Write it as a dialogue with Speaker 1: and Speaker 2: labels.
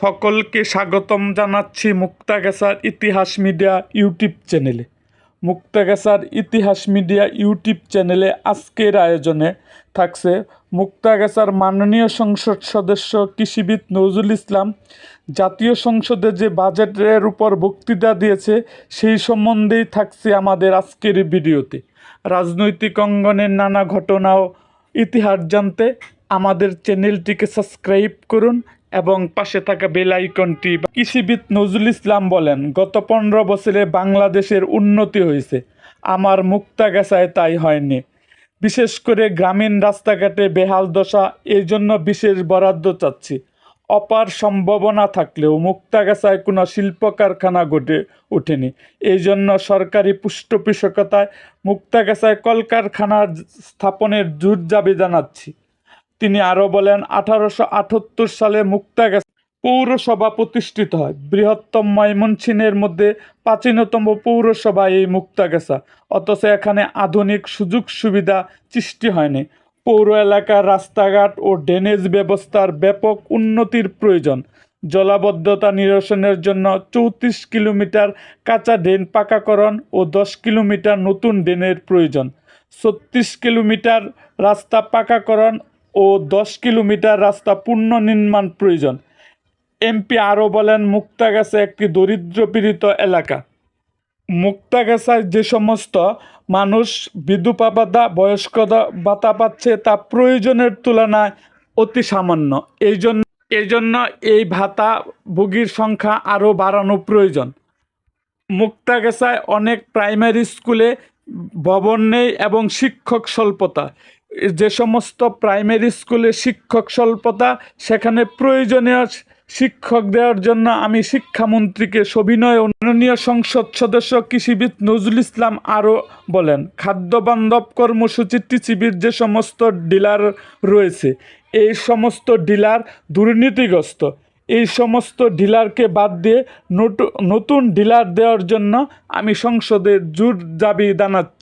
Speaker 1: সকলকে স্বাগতম জানাচ্ছি মুক্তাগাছার ইতিহাস মিডিয়া ইউটিউব চ্যানেলে। মুক্তাগাছার ইতিহাস মিডিয়া ইউটিউব চ্যানেলে আজকের আয়োজনে থাকছে মুক্তাগাছার মাননীয় সংসদ সদস্য কৃষিবিদ নজরুল ইসলাম। জাতীয় সংসদে যে বাজেটের উপর বক্তৃতা দিয়েছে, সেই সম্বন্ধেই থাকছে আমাদের আজকের ভিডিওতে। রাজনৈতিক অঙ্গনের নানা ঘটনা ও ইতিহাস জানতে আমাদের চ্যানেলটিকে সাবস্ক্রাইব করুন এবং পাশে থাকা বেল আইকনটি কৃষিবিদ নজরুল ইসলাম বলেন, গত পনেরো বছরে বাংলাদেশের উন্নতি হয়েছে। আমার মুক্তাগাছায় তাই হয়নি। বিশেষ করে গ্রামীণ রাস্তাঘাটে বেহাল দশা এই জন্য বিশেষ বরাদ্দ চাচ্ছি। অপার সম্ভাবনা থাকলেও মুক্তাগাছায় কোনো শিল্প কারখানা গড়ে ওঠেনি। এই জন্য সরকারি পৃষ্ঠপোষকতায় মুক্তাগাছায় কলকারখানা স্থাপনের জোর দাবি জানাচ্ছি। তিনি আরও বলেন, আঠারোশো আটাত্তর সালে মুক্তাগাছা পৌরসভা প্রতিষ্ঠিত হয়। বৃহত্তম ময়মনসিংহের মধ্যে প্রাচীনতম পৌরসভা এই মুক্তাগাছা। অথচ এখানে আধুনিক সুযোগ সুবিধা সৃষ্টি হয়নি। পৌর এলাকার রাস্তাঘাট ও ড্রেনেজ ব্যবস্থার ব্যাপক উন্নতির প্রয়োজন। জলাবদ্ধতা নিরসনের জন্য চৌত্রিশ কিলোমিটার কাঁচা ড্রেন পাকাকরণ ও দশ কিলোমিটার নতুন ড্রেনের প্রয়োজন। ছত্রিশ কিলোমিটার রাস্তা পাকাকরণ ও দশ কিলোমিটার রাস্তা পুনর্নির্মাণ প্রয়োজন। এমপি আরও বলেন, মুক্তাগাছা একটি দরিদ্রপীড়িত এলাকা। মুক্তাগাছায় যে সমস্ত মানুষ বিধবা ভাতা বয়স্ক ভাতা পাচ্ছে তা প্রয়োজনের তুলনায় অতি সামান্য। এই জন্য এই জন্য এই ভাতা ভোগীর সংখ্যা আরও বাড়ানো প্রয়োজন। মুক্তাগাছায় অনেক প্রাইমারি স্কুলে ভবন নেই এবং শিক্ষক স্বল্পতা। যে সমস্ত প্রাইমারি স্কুলে শিক্ষক স্বল্পতা, সেখানে প্রয়োজনীয় শিক্ষক দেওয়ার জন্য আমি শিক্ষামন্ত্রীকে সবিনয় অননীয় সংসদ সদস্য কৃষিবিদ নজরুল ইসলাম আরও বলেন, খাদ্য বান্ধব কর্মসূচির টিচিবির যে সমস্ত ডিলার রয়েছে, এই সমস্ত ডিলার দুর্নীতিগ্রস্ত। এই সমস্ত ডিলারকে বাদ দিয়ে নতু- নতুন ডিলার দেওয়ার জন্য আমি সংসদে জোর দাবি জানাচ্ছি।